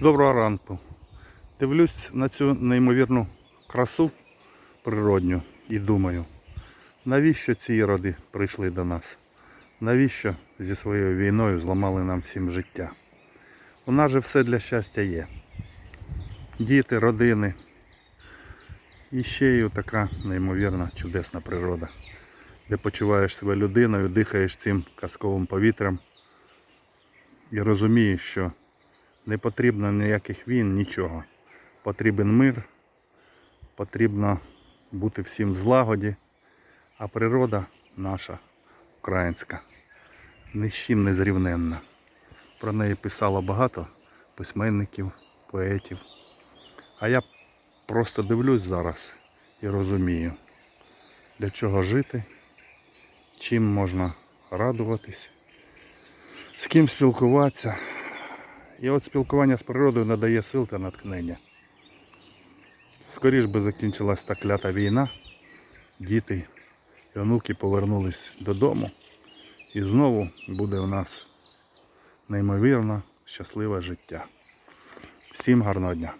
Доброго ранку. Дивлюсь на цю неймовірну красу природню і думаю, навіщо ці іроди прийшли до нас? Навіщо зі своєю війною зламали нам всім життя? У нас же все для щастя є. Діти, родини. І ще й така неймовірна чудесна природа, де почуваєш себе людиною, дихаєш цим казковим повітрям і розумієш, що не потрібно ніяких війн, нічого. Потрібен мир, потрібно бути всім в злагоді, а природа наша, українська, ні з чим не зрівненна. Про неї писало багато письменників, поетів. А я просто дивлюсь зараз і розумію, для чого жити, чим можна радуватись, з ким спілкуватися. І от спілкування з природою надає сил та натхнення. Скоріш би закінчилась та клята війна, діти і онуки повернулись додому. І знову буде у нас неймовірно щасливе життя. Всім гарного дня!